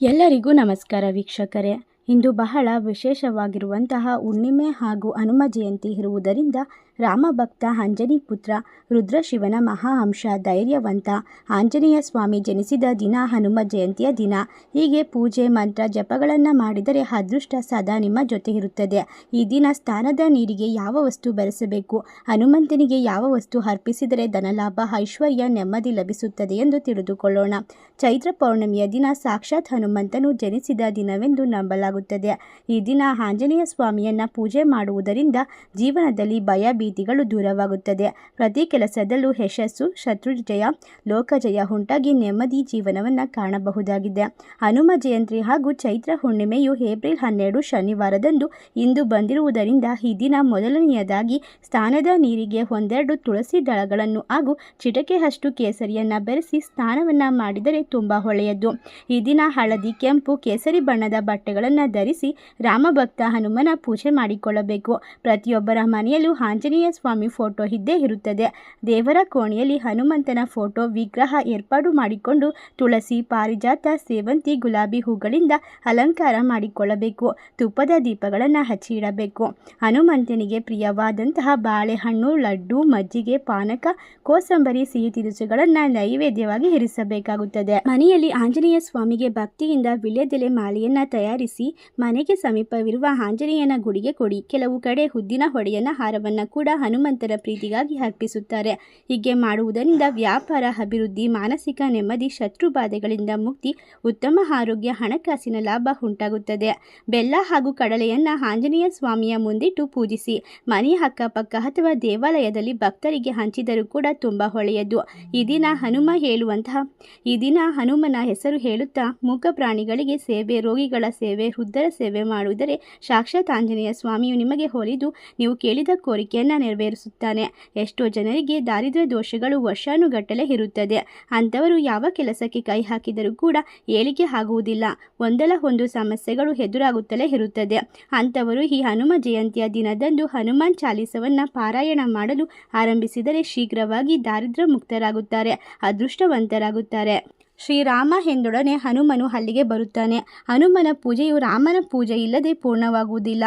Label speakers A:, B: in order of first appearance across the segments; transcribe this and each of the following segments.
A: ಎಲ್ಲರಿಗೂ ನಮಸ್ಕಾರ ವೀಕ್ಷಕರೇ. ಇಂದು ಬಹಳ ವಿಶೇಷವಾಗಿರುವಂತಹ ಹುಣ್ಣಿಮೆ ಹಾಗೂ ಹನುಮ ಜಯಂತಿ ಇರುವುದರಿಂದ ರಾಮಭಕ್ತ ಆಂಜನಿ ಪುತ್ರ ರುದ್ರಶಿವನ ಮಹಾಂಶ ಧೈರ್ಯವಂತ ಆಂಜನೇಯ ಸ್ವಾಮಿ ಜನಿಸಿದ ದಿನ ಹನುಮ ಜಯಂತಿಯ ದಿನ. ಹೀಗೆ ಪೂಜೆ, ಮಂತ್ರ, ಜಪಗಳನ್ನು ಮಾಡಿದರೆ ಅದೃಷ್ಟ ಸದಾ ನಿಮ್ಮ ಜೊತೆ ಇರುತ್ತದೆ ಈ ದಿನ ಸ್ಥಾನದ ನೀರಿಗೆ ಯಾವ ವಸ್ತು ಬೆರೆಸಬೇಕು? ಹನುಮಂತನಿಗೆ ಯಾವ ವಸ್ತು ಅರ್ಪಿಸಿದರೆ ಧನಲಾಭ, ಐಶ್ವರ್ಯ, ನೆಮ್ಮದಿ ಲಭಿಸುತ್ತದೆ ಎಂದು ತಿಳಿದುಕೊಳ್ಳೋಣ. ಚೈತ್ರ ಪೌರ್ಣಮಿಯ ದಿನ ಸಾಕ್ಷಾತ್ ಹನುಮಂತನು ಜನಿಸಿದ ದಿನವೆಂದು ನಂಬಲಾಗುತ್ತದೆ. ಈ ದಿನ ಆಂಜನೇಯ ಸ್ವಾಮಿಯನ್ನು ಪೂಜೆ ಮಾಡುವುದರಿಂದ ಜೀವನದಲ್ಲಿ ಭಯ ಭೀತಿಗಳು ದೂರವಾಗುತ್ತದೆ. ಪ್ರತಿ ಕೆಲಸದಲ್ಲೂ ಯಶಸ್ಸು ಲೋಕ ಲೋಕಜಯ ಉಂಟಾಗಿ ನೆಮ್ಮದಿ ಜೀವನವನ್ನು ಕಾಣಬಹುದಾಗಿದೆ. ಹನುಮ ಜಯಂತಿ ಹಾಗೂ ಚೈತ್ರ ಹುಣ್ಣಿಮೆಯು ಏಪ್ರಿಲ್ ಹನ್ನೆರಡು ಶನಿವಾರದಂದು ಇಂದು ಬಂದಿರುವುದರಿಂದ ಈ ದಿನ ಮೊದಲನೆಯದಾಗಿ ಸ್ನಾನದ ನೀರಿಗೆ ಒಂದೆರಡು ತುಳಸಿ ದಳಗಳನ್ನು ಹಾಗೂ ಚಿಟಕೆಯಷ್ಟು ಕೇಸರಿಯನ್ನು ಬೆರೆಸಿ ಸ್ನಾನವನ್ನು ಮಾಡಿದರೆ ತುಂಬ ಒಳ್ಳೆಯದು. ಈ ದಿನ ಹಳದಿ, ಕೆಂಪು, ಕೇಸರಿ ಬಣ್ಣದ ಬಟ್ಟೆಗಳನ್ನು ಧರಿಸಿ ರಾಮಭಕ್ತ ಹನುಮನ ಪೂಜೆ ಮಾಡಿಕೊಳ್ಳಬೇಕು. ಪ್ರತಿಯೊಬ್ಬರ ಮನೆಯಲ್ಲೂ ಆಂಜನೇಯ ಸ್ವಾಮಿ ಫೋಟೋ ಇದ್ದೇ ಇರುತ್ತದೆ. ದೇವರ ಕೋಣೆಯಲ್ಲಿ ಹನುಮಂತನ ಫೋಟೋ ವಿಗ್ರಹ ಏರ್ಪಾಡು ಮಾಡಿಕೊಂಡು ತುಳಸಿ, ಪಾರಿಜಾತ, ಸೇವಂತಿ, ಗುಲಾಬಿ ಹೂಗಳಿಂದ ಅಲಂಕಾರ ಮಾಡಿಕೊಳ್ಳಬೇಕು. ತುಪ್ಪದ ದೀಪಗಳನ್ನು ಹಚ್ಚಿ ಇಡಬೇಕು. ಹನುಮಂತನಿಗೆ ಪ್ರಿಯವಾದಂತಹ ಬಾಳೆಹಣ್ಣು, ಲಡ್ಡು, ಮಜ್ಜಿಗೆ, ಪಾನಕ, ಕೋಸಂಬರಿ, ಸಿಹಿ ತಿನಿಸುಗಳನ್ನು ನೈವೇದ್ಯವಾಗಿ ಇರಿಸಬೇಕಾಗುತ್ತದೆ. ಮನೆಯಲ್ಲಿ ಆಂಜನೇಯ ಸ್ವಾಮಿಗೆ ಭಕ್ತಿಯಿಂದ ವಿಳ್ಯದೆಲೆ ಮಾಲೆಯನ್ನು ತಯಾರಿಸಿ ಮನೆಗೆ ಸಮೀಪವಿರುವ ಆಂಜನೇಯನ ಗುಡಿಗೆ ಕೊಡಿ. ಕೆಲವು ಕಡೆ ಉದ್ದಿನ ಹೊಡೆಯನ ಹಾರವನ್ನು ಕೂಡ ಹನುಮಂತರ ಪ್ರೀತಿಗಾಗಿ ಅರ್ಪಿಸುತ್ತಾರೆ. ಹೀಗೆ ಮಾಡುವುದರಿಂದ ವ್ಯಾಪಾರ, ಅಭಿವೃದ್ಧಿ, ಮಾನಸಿಕ ನೆಮ್ಮದಿ, ಶತ್ರು ಮುಕ್ತಿ, ಉತ್ತಮ ಆರೋಗ್ಯ, ಹಣಕಾಸಿನ ಲಾಭ ಉಂಟಾಗುತ್ತದೆ. ಬೆಲ್ಲ ಹಾಗೂ ಕಡಲೆಯನ್ನು ಆಂಜನೇಯ ಸ್ವಾಮಿಯ ಮುಂದಿಟ್ಟು ಪೂಜಿಸಿ. ಮನೆಯ ಅಕ್ಕಪಕ್ಕ ಅಥವಾ ದೇವಾಲಯದಲ್ಲಿ ಭಕ್ತರಿಗೆ ಹಂಚಿದರೂ ಕೂಡ ತುಂಬ ಒಳ್ಳೆಯದು. ಈ ದಿನ ಹನುಮ ಹೇಳುವಂತಹ, ಈ ದಿನ ಹನುಮನ ಹೆಸರು ಹೇಳುತ್ತಾ, ಮೂಕ ಪ್ರಾಣಿಗಳಿಗೆ ಸೇವೆ, ರೋಗಿಗಳ ಸೇವೆ, ವೃದ್ಧರ ಸೇವೆ ಮಾಡುವುದರೆ ಸಾಕ್ಷಾತ್ ಆಂಜನೇಯ ಸ್ವಾಮಿಯು ನಿಮಗೆ ಹೋಲಿದು ನೀವು ಕೇಳಿದ ಕೋರಿಕೆಯನ್ನು ನೆರವೇರಿಸುತ್ತಾನೆ. ಎಷ್ಟೋ ಜನರಿಗೆ ದಾರಿದ್ರ್ಯ ದೋಷಗಳು ವರ್ಷಾನುಗಟ್ಟಲೆ ಇರುತ್ತದೆ. ಅಂಥವರು ಯಾವ ಕೆಲಸಕ್ಕೆ ಕೈ ಹಾಕಿದರೂ ಕೂಡ ಏಳಿಗೆ ಆಗುವುದಿಲ್ಲ. ಒಂದಲ್ಲ ಒಂದು ಸಮಸ್ಯೆಗಳು ಎದುರಾಗುತ್ತಲೇ ಇರುತ್ತದೆ. ಅಂಥವರು ಈ ಹನುಮ ಜಯಂತಿಯ ದಿನದಂದು ಹನುಮಾನ್ ಚಾಲೀಸವನ್ನು ಪಾರಾಯಣ ಮಾಡಲು ಆರಂಭಿಸಿದರೆ ಶೀಘ್ರವಾಗಿ ದಾರಿದ್ರ್ಯ ಮುಕ್ತರಾಗುತ್ತಾರೆ, ಅದೃಷ್ಟವಂತರಾಗುತ್ತಾರೆ. ಶ್ರೀರಾಮ ಎಂದೊಡನೆ ಹನುಮನು ಅಲ್ಲಿಗೆ ಬರುತ್ತಾನೆ. ಹನುಮನ ಪೂಜೆಯು ರಾಮನ ಪೂಜೆ ಇಲ್ಲದೆ ಪೂರ್ಣವಾಗುವುದಿಲ್ಲ.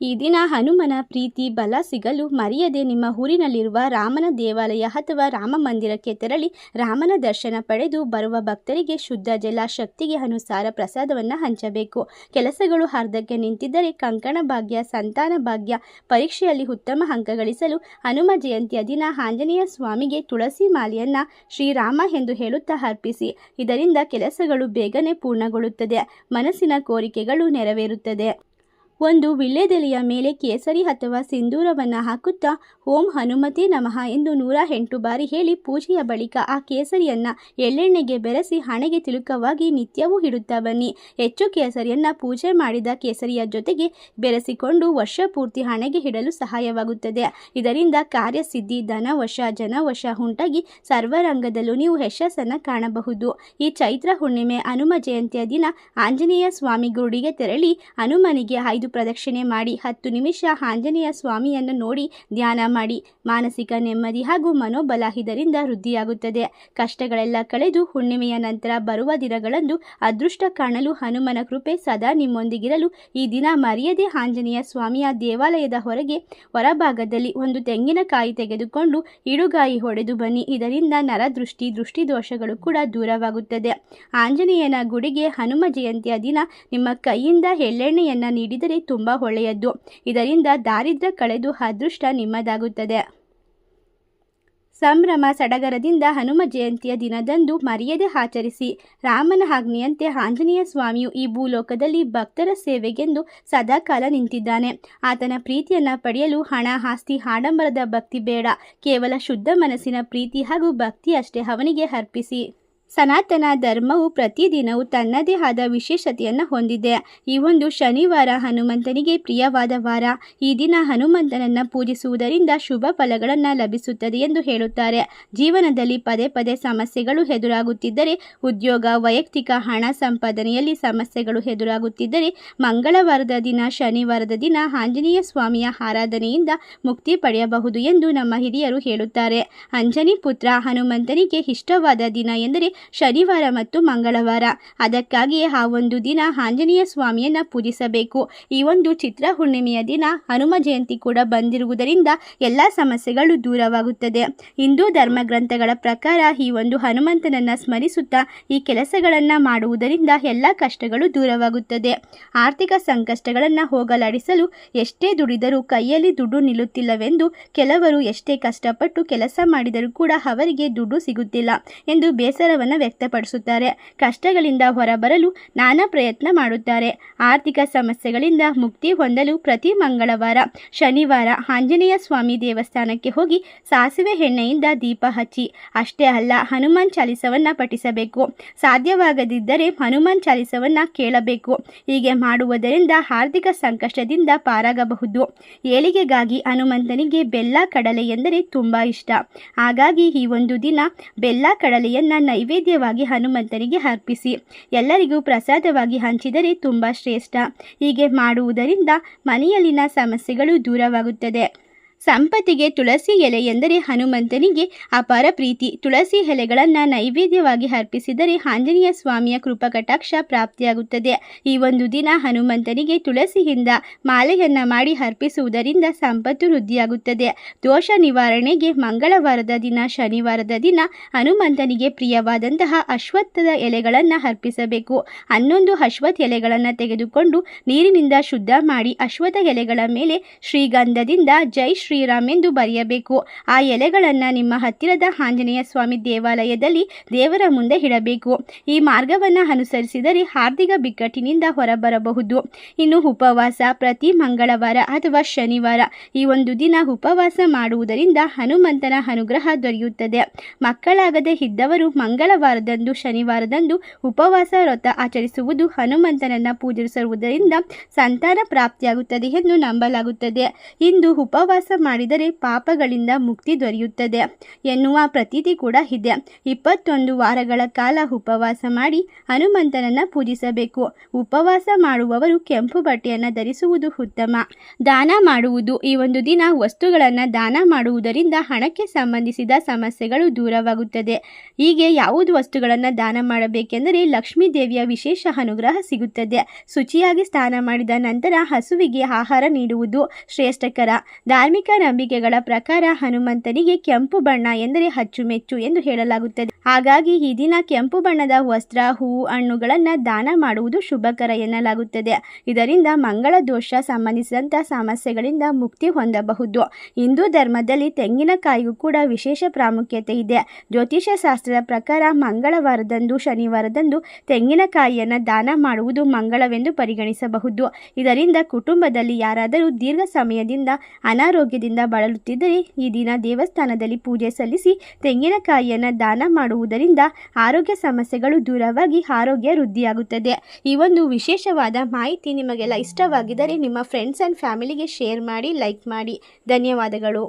A: ಈ ದಿನ ಹನುಮನ ಪ್ರೀತಿ, ಬಲ ಸಿಗಲು ಮರೆಯದೆ ನಿಮ್ಮ ಊರಿನಲ್ಲಿರುವ ರಾಮನ ದೇವಾಲಯ ಅಥವಾ ರಾಮ ಮಂದಿರಕ್ಕೆ ತೆರಳಿ ರಾಮನ ದರ್ಶನ ಪಡೆದು ಬರುವ ಭಕ್ತರಿಗೆ ಶುದ್ಧ ಜಲ ಶಕ್ತಿಗೆ ಅನುಸಾರ ಪ್ರಸಾದವನ್ನು ಹಂಚಬೇಕು. ಕೆಲಸಗಳು ಅರ್ಧಕ್ಕೆ ನಿಂತಿದ್ದರೆ ಕಂಕಣ ಭಾಗ್ಯ, ಸಂತಾನ ಭಾಗ್ಯ, ಪರೀಕ್ಷೆಯಲ್ಲಿ ಉತ್ತಮ ಅಂಕ ಗಳಿಸಲು ಹನುಮ ಜಯಂತಿಯ ದಿನ ಆಂಜನೇಯ ಸ್ವಾಮಿಗೆ ತುಳಸಿ ಮಾಲೆಯನ್ನ ಶ್ರೀರಾಮ ಎಂದು ಹೇಳುತ್ತಾ ಅರ್ಪಿಸಿ. ಇದರಿಂದ ಕೆಲಸಗಳು ಬೇಗನೆ ಪೂರ್ಣಗೊಳ್ಳುತ್ತದೆ. ಮನಸ್ಸಿನ ಕೋರಿಕೆಗಳು ನೆರವೇರುತ್ತದೆ. ಒಂದು ವೀಳ್ಯದೆಲೆಯ ಮೇಲೆ ಕೇಸರಿ ಅಥವಾ ಸಿಂಧೂರವನ್ನು ಹಾಕುತ್ತಾ, ಓಂ ಹನುಮತಿ ನಮಃ ಎಂದು ನೂರ ಎಂಟು ಬಾರಿ ಹೇಳಿ ಪೂಜೆಯ ಬಳಿಕ ಆ ಕೇಸರಿಯನ್ನು ಎಳ್ಳೆಣ್ಣೆಗೆ ಬೆರೆಸಿ ಹಣೆಗೆ ತಿಳುಕವಾಗಿ ನಿತ್ಯವೂ ಇಡುತ್ತಾ ಬನ್ನಿ. ಹೆಚ್ಚು ಕೇಸರಿಯನ್ನು ಪೂಜೆ ಮಾಡಿದ ಕೇಸರಿಯ ಜೊತೆಗೆ ಬೆರೆಸಿಕೊಂಡು ವರ್ಷ ಪೂರ್ತಿ ಹಣೆಗೆ ಇಡಲು ಸಹಾಯವಾಗುತ್ತದೆ. ಇದರಿಂದ ಕಾರ್ಯಸಿದ್ಧಿ, ಧನವಶ, ಜನವಶ ಉಂಟಾಗಿ ಸರ್ವರಂಗದಲ್ಲೂ ನೀವು ಯಶಸ್ಸನ್ನು ಕಾಣಬಹುದು. ಈ ಚೈತ್ರ ಹುಣ್ಣಿಮೆ ಹನುಮ ಜಯಂತಿಯ ದಿನ ಆಂಜನೇಯ ಸ್ವಾಮಿ ಗುರುಡಿಗೆ ತೆರಳಿ ಹನುಮನಿಗೆ ಐದು ಪ್ರದಕ್ಷಿಣೆ ಮಾಡಿ. ಹತ್ತು ನಿಮಿಷ ಆಂಜನೇಯ ಸ್ವಾಮಿಯನ್ನು ನೋಡಿ ಧ್ಯಾನ ಮಾಡಿ. ಮಾನಸಿಕ ನೆಮ್ಮದಿ ಹಾಗೂ ಮನೋಬಲ ಇದರಿಂದ ವೃದ್ಧಿಯಾಗುತ್ತದೆ. ಕಷ್ಟಗಳೆಲ್ಲ ಕಳೆದು ಹುಣ್ಣಿಮೆಯ ನಂತರ ಬರುವ ದಿನಗಳಂದು ಅದೃಷ್ಟ ಕಾಣಲು ಹನುಮನ ಕೃಪೆ ಸದಾ ನಿಮ್ಮೊಂದಿಗಿರಲು ಈ ದಿನ ಮರೆಯದೆ ಆಂಜನೇಯ ಸ್ವಾಮಿಯ ದೇವಾಲಯದ ಹೊರಗೆ ಹೊರಭಾಗದಲ್ಲಿ ಒಂದು ತೆಂಗಿನಕಾಯಿ ತೆಗೆದುಕೊಂಡು ಇಡುಗಾಯಿ ಹೊಡೆದು ಬನ್ನಿ. ಇದರಿಂದ ನರದೃಷ್ಟಿ, ದೃಷ್ಟಿದೋಷಗಳು ಕೂಡ ದೂರವಾಗುತ್ತದೆ. ಆಂಜನೇಯನ ಗುಡಿಗೆ ಹನುಮ ಜಯಂತಿಯ ದಿನ ನಿಮ್ಮ ಕೈಯಿಂದ ಎಳ್ಳೆಣ್ಣೆಯನ್ನು ನೀಡಿದರೆ ತುಂಬ ಒಳ್ಳೆಯದು ಇದರಿಂದ ದಾರಿದ್ರ್ಯ ಕಳೆದು ಅದೃಷ್ಟ ನಿಮ್ಮದಾಗುತ್ತದೆ. ಸಂಭ್ರಮ ಸಡಗರದಿಂದ ಹನುಮ ಜಯಂತಿಯ ದಿನದಂದು ಮರ್ಯಾದೆ ಆಚರಿಸಿ. ರಾಮನ ಆಜ್ಞೆಯಂತೆ ಆಂಜನೇಯ ಸ್ವಾಮಿಯು ಈ ಭೂಲೋಕದಲ್ಲಿ ಭಕ್ತರ ಸೇವೆಗೆಂದು ಸದಾಕಾಲ ನಿಂತಿದ್ದಾನೆ. ಆತನ ಪ್ರೀತಿಯನ್ನು ಪಡೆಯಲು ಹಣ, ಆಸ್ತಿ, ಆಡಂಬರದ ಭಕ್ತಿ ಬೇಡ. ಕೇವಲ ಶುದ್ಧ ಮನಸ್ಸಿನ ಪ್ರೀತಿ ಹಾಗೂ ಭಕ್ತಿಯಷ್ಟೇ ಅವನಿಗೆ ಅರ್ಪಿಸಿ. ಸನಾತನ ಧರ್ಮವು ಪ್ರತಿದಿನವೂ ತನ್ನದೇ ಆದ ವಿಶೇಷತೆಯನ್ನು ಹೊಂದಿದೆ. ಈ ಒಂದು ಶನಿವಾರ ಹನುಮಂತನಿಗೆ ಪ್ರಿಯವಾದ ವಾರ. ಈ ದಿನ ಹನುಮಂತನನ್ನು ಪೂಜಿಸುವುದರಿಂದ ಶುಭ ಫಲಗಳನ್ನು ಲಭಿಸುತ್ತದೆ ಎಂದು ಹೇಳುತ್ತಾರೆ. ಜೀವನದಲ್ಲಿ ಪದೇ ಪದೇ ಸಮಸ್ಯೆಗಳು ಎದುರಾಗುತ್ತಿದ್ದರೆ, ಉದ್ಯೋಗ, ವೈಯಕ್ತಿಕ ಹಣ ಸಂಪಾದನೆಯಲ್ಲಿ ಸಮಸ್ಯೆಗಳು ಎದುರಾಗುತ್ತಿದ್ದರೆ, ಮಂಗಳವಾರದ ದಿನ, ಶನಿವಾರದ ದಿನ ಆಂಜನೇಯ ಸ್ವಾಮಿಯ ಆರಾಧನೆಯಿಂದ ಮುಕ್ತಿ ಪಡೆಯಬಹುದು ಎಂದು ನಮ್ಮ ಹಿರಿಯರು ಹೇಳುತ್ತಾರೆ. ಅಂಜನಿ ಪುತ್ರ ಹನುಮಂತನಿಗೆ ಇಷ್ಟವಾದ ದಿನ ಎಂದರೆ ಶನಿವಾರ ಮತ್ತು ಮಂಗಳವಾರ. ಅದಕ್ಕಾಗಿಯೇ ಆ ಒಂದು ದಿನ ಆಂಜನೇಯ ಸ್ವಾಮಿಯನ್ನು ಪೂಜಿಸಬೇಕು. ಈ ಒಂದು ಚಿತ್ರ ಹುಣ್ಣಿಮೆಯ ದಿನ ಹನುಮ ಜಯಂತಿ ಕೂಡ ಬಂದಿರುವುದರಿಂದ ಎಲ್ಲ ಸಮಸ್ಯೆಗಳು ದೂರವಾಗುತ್ತದೆ. ಹಿಂದೂ ಧರ್ಮ ಗ್ರಂಥಗಳ ಪ್ರಕಾರ ಈ ಒಂದು ಹನುಮಂತನನ್ನು ಸ್ಮರಿಸುತ್ತಾ ಈ ಕೆಲಸಗಳನ್ನು ಮಾಡುವುದರಿಂದ ಎಲ್ಲ ಕಷ್ಟಗಳು ದೂರವಾಗುತ್ತದೆ. ಆರ್ಥಿಕ ಸಂಕಷ್ಟಗಳನ್ನು ಹೋಗಲಾಡಿಸಲು ಎಷ್ಟೇ ದುಡಿದರೂ ಕೈಯಲ್ಲಿ ದುಡ್ಡು ನಿಲ್ಲುತ್ತಿಲ್ಲವೆಂದು ಕೆಲವರು ಎಷ್ಟೇ ಕಷ್ಟಪಟ್ಟು ಕೆಲಸ ಮಾಡಿದರೂ ಕೂಡ ಅವರಿಗೆ ದುಡ್ಡು ಸಿಗುತ್ತಿಲ್ಲ ಎಂದು ಬೇಸರವನ್ನು ವ್ಯಕ್ತಪಡಿಸುತ್ತಾರೆ. ಕಷ್ಟಗಳಿಂದ ಹೊರಬರಲು ನಾನಾ ಪ್ರಯತ್ನ ಮಾಡುತ್ತಾರೆ. ಆರ್ಥಿಕ ಸಮಸ್ಯೆಗಳಿಂದ ಮುಕ್ತಿ ಹೊಂದಲು ಪ್ರತಿ ಮಂಗಳವಾರ, ಶನಿವಾರ ಆಂಜನೇಯ ಸ್ವಾಮಿ ದೇವಸ್ಥಾನಕ್ಕೆ ಹೋಗಿ ಸಾಸಿವೆ ಎಣ್ಣೆಯಿಂದ ದೀಪ ಹಚ್ಚಿ. ಅಷ್ಟೇ ಅಲ್ಲ, ಹನುಮಾನ್ ಚಾಲಿಸವನ್ನು ಪಠಿಸಬೇಕು. ಸಾಧ್ಯವಾಗದಿದ್ದರೆ ಹನುಮಾನ್ ಚಾಲಿಸವನ್ನು ಕೇಳಬೇಕು. ಹೀಗೆ ಮಾಡುವುದರಿಂದ ಆರ್ಥಿಕ ಸಂಕಷ್ಟದಿಂದ ಪಾರಾಗಬಹುದು. ಏಳಿಗೆಗಾಗಿ ಹನುಮಂತನಿಗೆ ಬೆಲ್ಲ ಕಡಲೆ ಎಂದರೆ ತುಂಬ ಇಷ್ಟ. ಹಾಗಾಗಿ ಈ ಒಂದು ದಿನ ಬೆಲ್ಲ ಕಡಲೆಯನ್ನು ನೈವೇದ್ಯವಾಗಿ ಹನುಮಂತನಿಗೆ ಅರ್ಪಿಸಿ. ಎಲ್ಲರಿಗೂ ಪ್ರಸಾದವಾಗಿ ಹಂಚಿದರೆ ತುಂಬ ಶ್ರೇಷ್ಠ. ಹೀಗೆ ಮಾಡುವುದರಿಂದ ಮನೆಯಲ್ಲಿನ ಸಮಸ್ಯೆಗಳು ದೂರವಾಗುತ್ತದೆ. ಸಂಪತ್ತಿಗೆ ತುಳಸಿ ಎಲೆ ಎಂದರೆ ಹನುಮಂತನಿಗೆ ಅಪಾರ ಪ್ರೀತಿ. ತುಳಸಿ ಎಲೆಗಳನ್ನು ನೈವೇದ್ಯವಾಗಿ ಅರ್ಪಿಸಿದರೆ ಆಂಜನೇಯ ಸ್ವಾಮಿಯ ಕೃಪಕಟಾಕ್ಷ ಪ್ರಾಪ್ತಿಯಾಗುತ್ತದೆ. ಈ ಒಂದು ದಿನ ಹನುಮಂತನಿಗೆ ತುಳಸಿಯಿಂದ ಮಾಲೆಯನ್ನು ಮಾಡಿ ಅರ್ಪಿಸುವುದರಿಂದ ಸಂಪತ್ತು ವೃದ್ಧಿಯಾಗುತ್ತದೆ. ದೋಷ ನಿವಾರಣೆಗೆ ಮಂಗಳವಾರದ ದಿನ, ಶನಿವಾರದ ದಿನ ಹನುಮಂತನಿಗೆ ಪ್ರಿಯವಾದಂತಹ ಅಶ್ವತ್ಥದ ಎಲೆಗಳನ್ನು ಅರ್ಪಿಸಬೇಕು. ಹನ್ನೊಂದು ಅಶ್ವತ್ಥ ಎಲೆಗಳನ್ನು ತೆಗೆದುಕೊಂಡು ನೀರಿನಿಂದ ಶುದ್ಧ ಮಾಡಿ ಅಶ್ವತ್ಥ ಎಲೆಗಳ ಮೇಲೆ ಶ್ರೀಗಂಧದಿಂದ ಜೈ ಶ್ರೀರಾಮ್ ಎಂದು ಬರೆಯಬೇಕು. ಆ ಎಲೆಗಳನ್ನು ನಿಮ್ಮ ಹತ್ತಿರದ ಆಂಜನೇಯ ಸ್ವಾಮಿ ದೇವಾಲಯದಲ್ಲಿ ದೇವರ ಮುಂದೆ ಇಡಬೇಕು. ಈ ಮಾರ್ಗವನ್ನು ಅನುಸರಿಸಿದರೆ ಹಾರ್ದಿಕ ಬಿಕ್ಕಟ್ಟಿನಿಂದ ಹೊರಬರಬಹುದು. ಇನ್ನು ಉಪವಾಸ ಪ್ರತಿ ಮಂಗಳವಾರ ಅಥವಾ ಶನಿವಾರ. ಈ ಒಂದು ದಿನ ಉಪವಾಸ ಮಾಡುವುದರಿಂದ ಹನುಮಂತನ ಅನುಗ್ರಹ ದೊರೆಯುತ್ತದೆ. ಮಕ್ಕಳಾಗದೆ ಇದ್ದವರು ಮಂಗಳವಾರದಂದು, ಶನಿವಾರದಂದು ಉಪವಾಸ ವ್ರತ ಆಚರಿಸುವುದು ಹನುಮಂತನನ್ನು ಪೂಜಿಸುವುದರಿಂದ ಸಂತಾನ ಪ್ರಾಪ್ತಿಯಾಗುತ್ತದೆ ಎಂದು ನಂಬಲಾಗುತ್ತದೆ. ಇಂದು ಉಪವಾಸ ಮಾಡಿದರೆ ಪಾಪಗಳಿಂದ ಮುಕ್ತಿ ದೊರೆಯುತ್ತದೆ ಎನ್ನುವ ಪ್ರತೀತಿ ಕೂಡ ಇದೆ. ಇಪ್ಪತ್ತೊಂದು ವಾರಗಳ ಕಾಲ ಉಪವಾಸ ಮಾಡಿ ಹನುಮಂತನನ್ನು ಪೂಜಿಸಬೇಕು. ಉಪವಾಸ ಮಾಡುವವರು ಕೆಂಪು ಬಟ್ಟೆಯನ್ನು ಧರಿಸುವುದು ಉತ್ತಮ. ದಾನ ಮಾಡುವುದು, ಈ ಒಂದು ದಿನ ವಸ್ತುಗಳನ್ನು ದಾನ ಮಾಡುವುದರಿಂದ ಹಣಕ್ಕೆ ಸಂಬಂಧಿಸಿದ ಸಮಸ್ಯೆಗಳು ದೂರವಾಗುತ್ತದೆ. ಹೀಗೆ ಯಾವುದು ವಸ್ತುಗಳನ್ನು ದಾನ ಮಾಡಬೇಕೆಂದರೆ ಲಕ್ಷ್ಮೀ ದೇವಿಯ ವಿಶೇಷ ಅನುಗ್ರಹ ಸಿಗುತ್ತದೆ. ಶುಚಿಯಾಗಿ ಸ್ನಾನ ಮಾಡಿದ ನಂತರ ಹಸುವಿಗೆ ಆಹಾರ ನೀಡುವುದು ಶ್ರೇಷ್ಠಕರ. ಧಾರ್ಮಿಕ ನಂಬಿಕೆಗಳ ಪ್ರಕಾರ ಹನುಮಂತನಿಗೆ ಕೆಂಪು ಬಣ್ಣ ಎಂದರೆ ಅಚ್ಚುಮೆಚ್ಚು ಎಂದು ಹೇಳಲಾಗುತ್ತದೆ. ಹಾಗಾಗಿ ಈ ದಿನ ಕೆಂಪು ಬಣ್ಣದ ವಸ್ತ್ರ, ಹೂವು, ಹಣ್ಣುಗಳನ್ನು ದಾನ ಮಾಡುವುದು ಶುಭಕರ ಎನ್ನಲಾಗುತ್ತದೆ. ಇದರಿಂದ ಮಂಗಳ ದೋಷ ಸಂಬಂಧಿಸಿದಂಥ ಸಮಸ್ಯೆಗಳಿಂದ ಮುಕ್ತಿ ಹೊಂದಬಹುದು. ಹಿಂದೂ ಧರ್ಮದಲ್ಲಿ ತೆಂಗಿನಕಾಯಿಗೂ ಕೂಡ ವಿಶೇಷ ಪ್ರಾಮುಖ್ಯತೆ ಇದೆ. ಜ್ಯೋತಿಷ್ಯ ಶಾಸ್ತ್ರದ ಪ್ರಕಾರ ಮಂಗಳವಾರದಂದು, ಶನಿವಾರದಂದು ತೆಂಗಿನಕಾಯಿಯನ್ನು ದಾನ ಮಾಡುವುದು ಮಂಗಳವೆಂದು ಪರಿಗಣಿಸಬಹುದು. ಇದರಿಂದ ಕುಟುಂಬದಲ್ಲಿ ಯಾರಾದರೂ ದೀರ್ಘ ಸಮಯದಿಂದ ಅನಾರೋಗ್ಯದಿಂದ ಬಳಲುತ್ತಿದ್ದರೆ ಈ ದಿನ ದೇವಸ್ಥಾನದಲ್ಲಿ ಪೂಜೆ ಸಲ್ಲಿಸಿ ತೆಂಗಿನಕಾಯಿಯನ್ನು ದಾನ ಮಾಡುವುದರಿಂದ ಆರೋಗ್ಯ ಸಮಸ್ಯೆಗಳು ದೂರವಾಗಿ ಆರೋಗ್ಯ ವೃದ್ಧಿಯಾಗುತ್ತದೆ. ಈ ಒಂದು ವಿಶೇಷವಾದ ಮಾಹಿತಿ ನಿಮಗೆಲ್ಲ ಇಷ್ಟವಾಗಿದ್ದರೆ ನಿಮ್ಮ ಫ್ರೆಂಡ್ಸ್ ಆ್ಯಂಡ್ ಫ್ಯಾಮಿಲಿಗೆ ಶೇರ್ ಮಾಡಿ ಲೈಕ್ ಮಾಡಿ. ಧನ್ಯವಾದಗಳು.